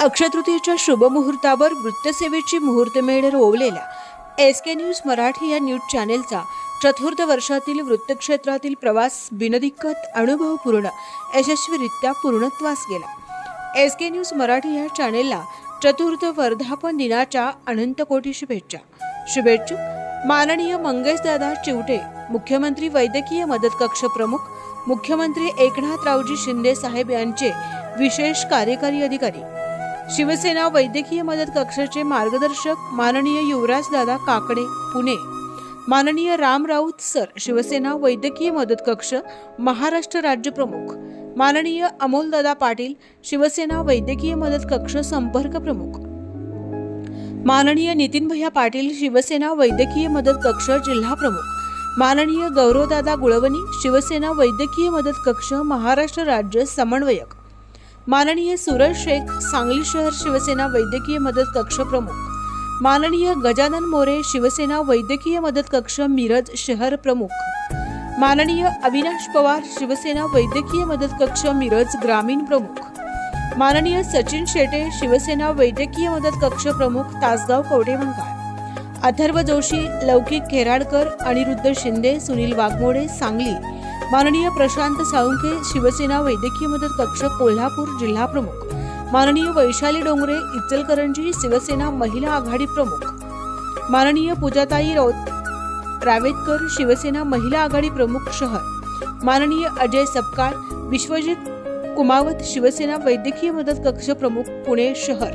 अक्षयतृतीयेच्या शुभमुहूर्तावर वृत्तसेवेची मुहूर्तमेढ रोवलेल्या एस के न्यूज मराठी या न्यूज चॅनेलचा चतुर्थ वर्षातील वृत्तक्षेत्रातील प्रवास बिनदिक्कत अनुभवपूर्ण यशस्वीरित्या पूर्णत्वास गेला. एस के न्यूज मराठी या चॅनेलला चतुर्थ वर्धापन दिनाच्या अनंत कोटी शुभेच्छा. शुभेच्छुक माननीय मंगेशदादा चिवटे मुख्यमंत्री वैद्यकीय मदत कक्ष प्रमुख मुख्यमंत्री एकनाथरावजी शिंदे साहेब यांचे विशेष कार्यकारी अधिकारी शिवसेना वैद्यकीय मदत कक्षाचे मार्गदर्शक माननीय युवराजदादा काकडे पुणे. माननीय राम राऊत सर शिवसेना वैद्यकीय मदत कक्ष महाराष्ट्र राज्य प्रमुख. माननीय अमोलदादा पाटील शिवसेना वैद्यकीय मदत कक्ष संपर्क प्रमुख. माननीय नितीन भैया पाटील शिवसेना वैद्यकीय मदत कक्ष जिल्हा प्रमुख. माननीय गौरवदादा गुळवणी शिवसेना वैद्यकीय मदत कक्ष महाराष्ट्र राज्य समन्वयक. माननीय सूरज शेख सांगली शहर शिवसेना वैद्यकीय मदत कक्ष प्रमुख. माननीय गजानन मोरे शिवसेना वैद्यकीय मदत कक्ष मिरज शहर प्रमुख. माननीय अविनाश पवार शिवसेना वैद्यकीय मदत कक्ष मिरज ग्रामीण प्रमुख. माननीय सचिन शेटे शिवसेना वैद्यकीय मदत कक्ष प्रमुख तासगाव कवडेमंकाळ अथर्व जोशी लौकिक खेराडकर अनिरुद्ध शिंदे सुनील वाघमोडे सांगली. माननीय प्रशांत साळुंखे शिवसेना वैद्यकीय मदत कक्ष कोल्हापूर जिल्हा प्रमुख. माननीय वैशाली डोंगरे इचलकरंजी शिवसेना महिला आघाडी प्रमुख. माननीय पूजाताई राऊत रावेतकर शिवसेना महिला आघाडी प्रमुख शहर. माननीय अजय सपकाळ विश्वजित कुमावत शिवसेना वैद्यकीय मदत कक्ष प्रमुख पुणे शहर.